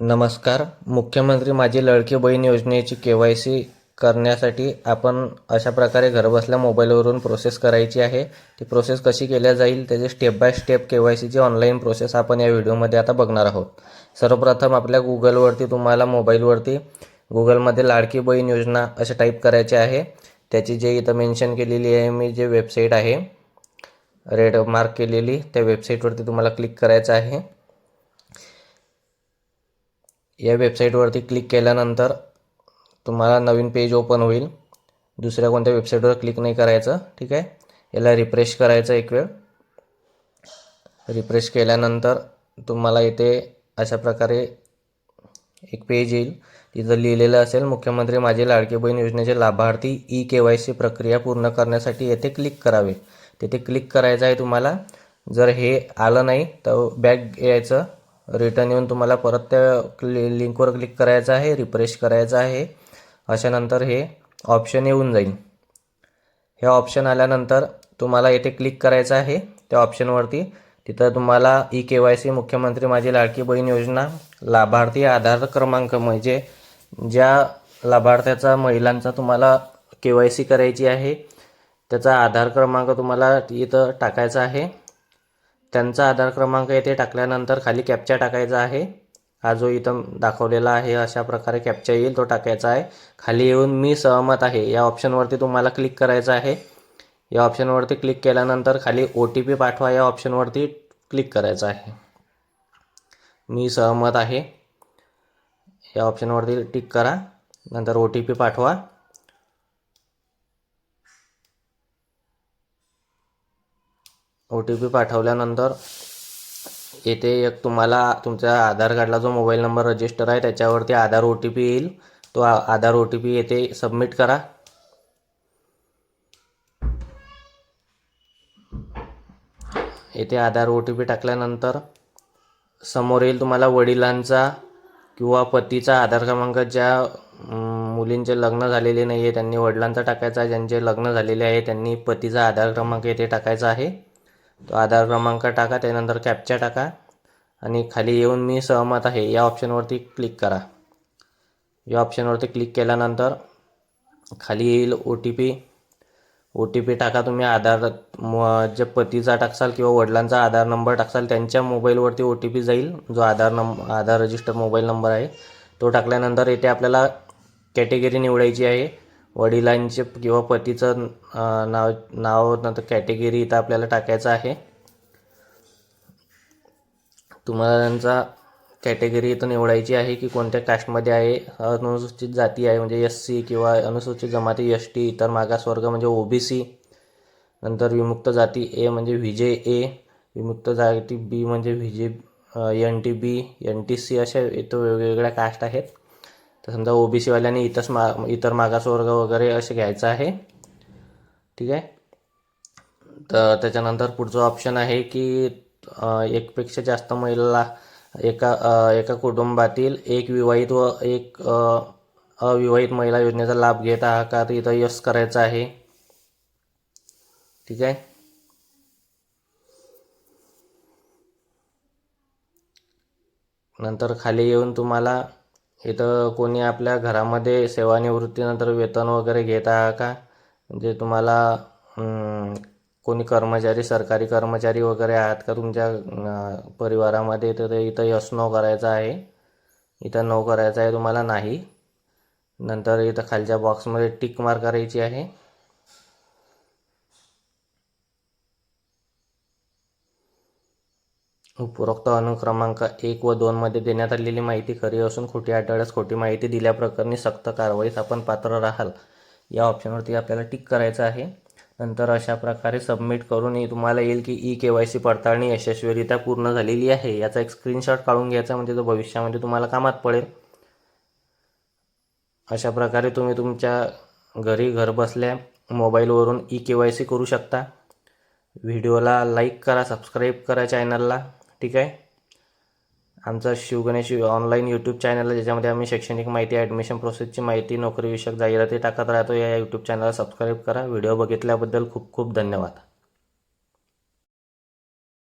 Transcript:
नमस्कार. मुख्यमंत्री माझी लाडकी बहीण योजनेची के वाय सी करण्यासाठी आपण अशा प्रकारे घरबसल्या मोबाईलवरून प्रोसेस करायची आहे. ती प्रोसेस कशी केल्या जाईल? त्याची step by step K Y सीची ऑनलाईन प्रोसेस आपण या व्हिडिओमध्ये आता बघणार आहोत. सर्वप्रथम आपल्या गुगलवरती तुम्हाला मोबाईलवरती गुगलमध्ये लाडकी बहीण योजना असे टाईप करायचे आहे. त्याची जे इथं मेन्शन केलेली आहे मी जे वेबसाईट आहे रेड मार्क केलेली त्या वेबसाईटवरती तुम्हाला क्लिक करायचं आहे. या वेबसाईटवरती क्लिक केल्यानंतर तुम्हाला नवीन पेज ओपन होईल. दुसऱ्या कोणत्या वेबसाईटवर क्लिक नाही करायचं ठीक आहे? याला रिफ्रेश करायचं एक वेळ. रिफ्रेश केल्यानंतर तुम्हाला इथे अशा प्रकारे एक पेज येईल. तिथं लिहिलेलं असेल मुख्यमंत्री माझी लाडकी बहीण योजनेचे लाभार्थी ई के वाय सी प्रक्रिया पूर्ण करण्यासाठी येथे क्लिक करावे. तिथे क्लिक करायचं आहे तुम्हाला. जर हे आलं नाही तर बॅग यायचं. रिटर्न येऊन तुम्हाला परत त्या क्लि लिंकवर क्लिक करायचं आहे रिफ्रेश करायचं आहे. अशानंतर हे ऑप्शन येऊन जाईल. हे ऑप्शन आल्यानंतर तुम्हाला येथे क्लिक करायचं आहे. त्या ऑप्शनवरती तिथं तुम्हाला ई के वाय सी मुख्यमंत्री माझी लाडकी बहीण योजना लाभार्थी आधार क्रमांक म्हणजे ज्या लाभार्थ्याचा महिलांचा तुम्हाला के वाय सी करायची आहे त्याचा आधार क्रमांक तुम्हाला इथं टाकायचा आहे. त्यांचा आधार क्रमांक येथे टाकल्यानंतर खाली कॅप्चा टाकायचा आहे. हा जो इथं दाखवलेला आहे अशा प्रकारे कॅप्चा येईल तो टाकायचा आहे. खाली येऊन मी सहमत आहे. या ऑप्शनवरती तुम्हाला क्लिक करायचं आहे. या ऑप्शनवरती क्लिक केल्यानंतर खाली ओ टी पी पाठवा. या ऑप्शनवरती क्लिक करायचं आहे. मी सहमत आहे. या ऑप्शनवरती टिक करा. नंतर ओ टी पी पाठवा. ओ टी पी पाठवल्यानंतर येथे एक तुम्हाला तुमच्या आधार कार्डला जो मोबाईल नंबर रजिस्टर आहे त्याच्यावरती आधार ओ टी पी येईल. तो आधार ओ टी पी येथे सबमिट करा. येथे आधार ओ टी पी टाकल्यानंतर समोर येईल तुम्हाला वडिलांचा किंवा पतीचा आधार क्रमांक ज्या मुलींचे लग्न झालेले नाही आहे त्यांनी वडिलांचा टाकायचा आहे ज्यांचे लग्न झालेले आहे त्यांनी पतीचा आधार क्रमांक येथे टाकायचा आहे. तो आधार क्रमांक टाका त्यानंतर कॅप्चा टाका आणि खाली येऊन मी सहमत आहे. या ऑप्शनवरती क्लिक करा. या ऑप्शनवरती क्लिक केल्यानंतर खाली येईल O T P O T P टाका तुम्ही आधार म- जे पतीचा टाकसाल किंवा वडिलांचा आधार नंबर टाकसाल त्यांच्या मोबाईलवरती ओ टी पी जाईल. जो आधार नंब आधार रजिस्टर मोबाईल नंबर आहे तो टाकल्यानंतर येथे आपल्याला कॅटेगरी निवडायची आहे. वडिलांचे किंवा पतीचं नाव नाव नंतर कॅटेगरी इथं आपल्याला टाकायचं आहे. तुम्हाला त्यांचा कॅटेगरी इथं निवडायची आहे की कोणत्या कास्टमध्ये आहे अनुसूचित जाती आहे म्हणजे एस सी किंवा अनुसूचित जमाती एस टी इतर मागासवर्ग म्हणजे ओ बी सी नंतर विमुक्त जाती ए म्हणजे व्हिजे ए विमुक्त जाती बी म्हणजे V J N T B N T C अशा इथं वेगवेगळ्या कास्ट आहेत. तर समजा ओ बी सीवाल्यांनी इतरच मा इतर मागासवर्ग वगैरे असे घ्यायचं आहे. ठीक आहे? तर त्याच्यानंतर पुढचं ऑप्शन आहे की एकपेक्षा जास्त महिला एका एका कुटुंबातील एक विवाहित व एक अविवाहित महिला योजनेचा लाभ घेत आहात का तर इथं यस करायचं आहे. ठीक आहे? नंतर खाली येऊन तुम्हाला इथं कोणी आपल्या घरामध्ये सेवानिवृत्तीनंतर वेतन वगैरे घेत आहा का? म्हणजे तुम्हाला कोणी कर्मचारी सरकारी कर्मचारी वगैरे आहात का तुमच्या परिवारामध्ये? तर ते इथं यस नो करायचं आहे. इथं नो करायचं आहे तुम्हाला नाही. नंतर इथं खालच्या बॉक्समध्ये टिक मार करायची आहे. उपरोक्त अनुक्रमांक एक व दोनमध्ये देण्यात आलेली माहिती खरी असून खोटी आढळल्यास खोटी माहिती दिल्याप्रकरणी सक्त कारवाईस आपण पात्र राहाल. या ऑप्शनवरती आपल्याला टिक करायचं आहे. नंतर अशा प्रकारे सबमिट करून तुम्हाला येईल की ई के वाय सी पडताळणी यशस्वीरित्या पूर्ण झालेली आहे. याचा एक स्क्रीनशॉट काढून घ्यायचा म्हणजे तो भविष्यामध्ये तुम्हाला कामात पडेल. अशा प्रकारे तुम्ही तुमच्या घरी घरबसल्या मोबाईलवरून ई के वाय सी करू शकता. व्हिडिओला लाईक करा सबस्क्राईब करा चॅनलला ठीक आहे? आमचा शिवगणेश ऑनलाईन यूट्यूब चॅनल आहे ज्याच्यामध्ये आम्ही शैक्षणिक माहिती ॲडमिशन प्रोसेसची माहिती नोकरीविषयक जाहिराती टाकत राहतो. या यूट्यूब चॅनलला सबस्क्राईब करा. व्हिडिओ बघितल्याबद्दल खूप खूप धन्यवाद.